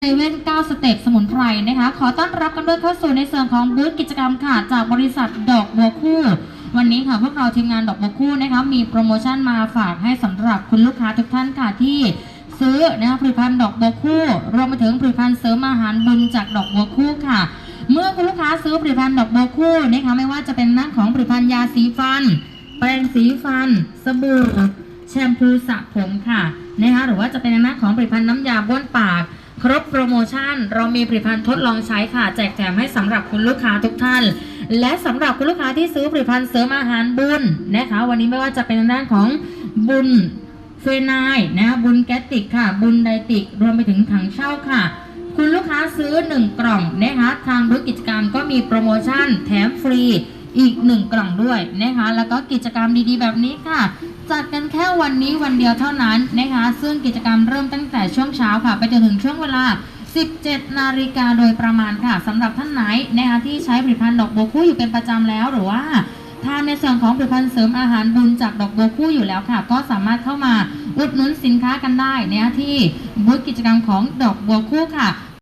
เซเว่น9สเต็ปสมุนไพรนะคะ ขอต้อนรับกันด้วยเข้าสู่ในส่วนของบูธกิจกรรมค่ะ จากบริษัทดอกบัวคู่ วันนี้ค่ะพวกเราทีมงานดอกบัวคู่นะคะ มีโปรโมชั่นมาฝากให้สำหรับคุณลูกค้าทุกท่านค่ะที่ซื้อนะคะผลิตภัณฑ์ดอกบัวคู่รวมไปถึงผลิตภัณฑ์เสริมอาหารบุญจากดอกบัวคู่ค่ะ เมื่อคุณลูกค้าซื้อผลิตภัณฑ์ดอกบัวคู่นะคะไม่ว่าจะเป็นหน้าของผลิตภัณฑ์ยาสีฟัน แปรงสีฟัน สบู่แชมพูสระผมค่ะนะคะหรือว่าจะเป็นหน้าของผลิตภัณฑ์น้ำยาบ้วนปาก ครบโปรโมชั่น เรามีผลิตภัณฑ์ทดลองใช้ค่ะ แจกแถมให้สำหรับคุณลูกค้าทุกท่าน และสำหรับคุณลูกค้าที่ซื้อผลิตภัณฑ์เสริมอาหารบุญนะคะ วันนี้ไม่ว่าจะเป็นทางด้านของบุญเฟนายนะคะบุญแกติกค่ะ บุญไดติก รวมไปถึงถังเช่าค่ะ คุณลูกค้าซื้อ 1 กล่องนะคะทางบูธกิจกรรมก็มีโปรโมชั่นแถมฟรีอีก 1 กล่องด้วยนะคะแล้วก็กิจกรรมดีๆ แบบนี้ค่ะ จัดกันแค่วันนี้วันเดียวเท่านั้นนะคะ ซึ่งกิจกรรมเริ่มตั้งแต่ช่วงเช้าค่ะ ไปจนถึงช่วงเวลา 17 นาฬิกาโดยประมาณค่ะสำหรับท่านไหนนะคะที่ใช้ผลิตภัณฑ์ดอกบัวคู่อยู่เป็นประจำแล้วหรือว่าทานในส่วนของผลิตภัณฑ์เสริมอาหารบุญจากดอกบัวคู่อยู่แล้วค่ะ ก็สามารถเข้ามาอุดหนุนสินค้ากันได้นะคะที่บูธกิจกรรมของดอกบัวคู่ค่ะ